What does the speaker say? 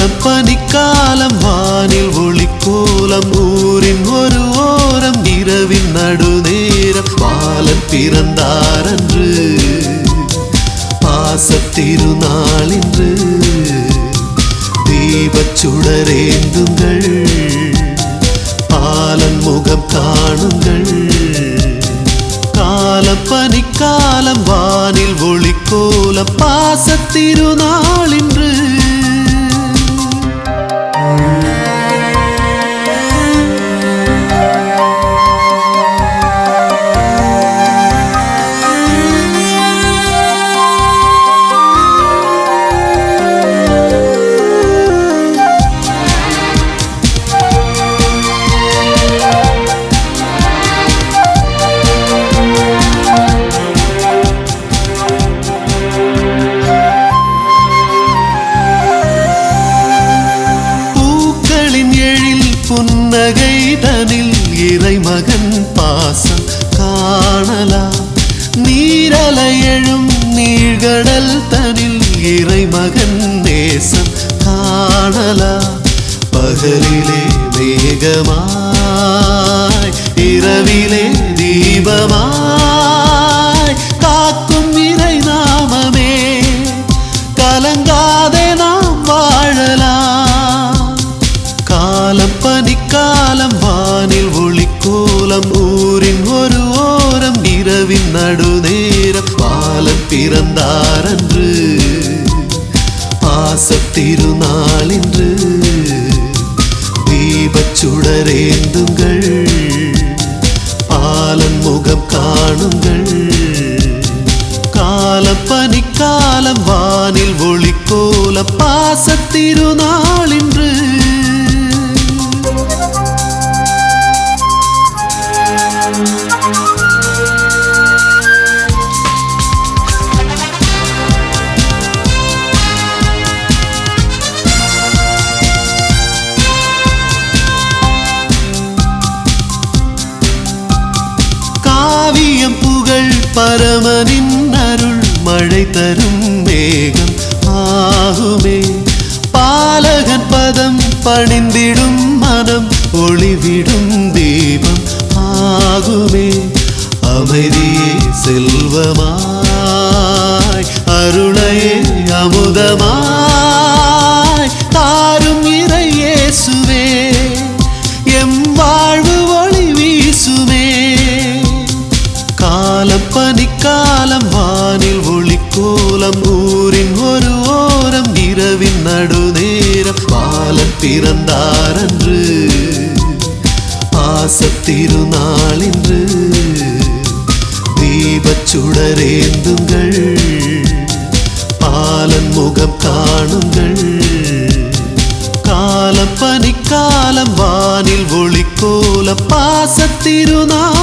காலம் பனிக்காலம் வானில் ஒளிக்கோலம் ஊரின் ஒரு ஓரம் இரவின் நடுநேரம் பாலன் பிறந்தாரன்று பாசத்திருநாள் இன்று தீபச் சுடரேந்துங்கள் பாலன் முகம் காணுங்கள். காலம் பனிக்காலம் வானில் ஒளிக்கோலம் பாசத்திருநாள் புன்னகை தனில் இறைமகன் பாசம் காணலாம். நீரலை எழும் நீழ்கடல் தனில் இறைமகன் நேசம் காணலாம். பகலிலே மேகமாய் இரவிலே தீபமாய் காக்கும் இறை நாமமே கலங்காதே நாம் வாழலாம். காலம் பனிக்காலம் வானில் ஒளிக்கோலம் ஊரின் ஒரு ஓரம் இரவின் நடுநேர பாலம் பிறந்தார் பிறந்தாரன்று பாசத்திருநாள் என்று தீபச் சுடரேந்துங்கள். பாலன் முகம் காணுங்கள். காலப்பனிக்காலம் வானில் ஒளி கோல பாசத்திருநாள் பரமனின் அருள் மழை தரும் மேகம் ஆகுமே. பாலகன் பதம் பணிந்திடும் மனம் ஒளிவிடும் தீபம் ஆகுமே. அமைதியே செல்வமாய் அருளையே அமுதமாய் தாரும் இறையேசுவே எம் இரவின் நடுநேரம் பாலன் பிறந்தாரன்று. பாசத்திருநாள் இன்று தீபச் சுடரேந்துங்கள். பாலன் முகம் காணுங்கள். காலம் பனிக்காலம் வானில் ஒளிக்கோல பாசத்திருநாள்.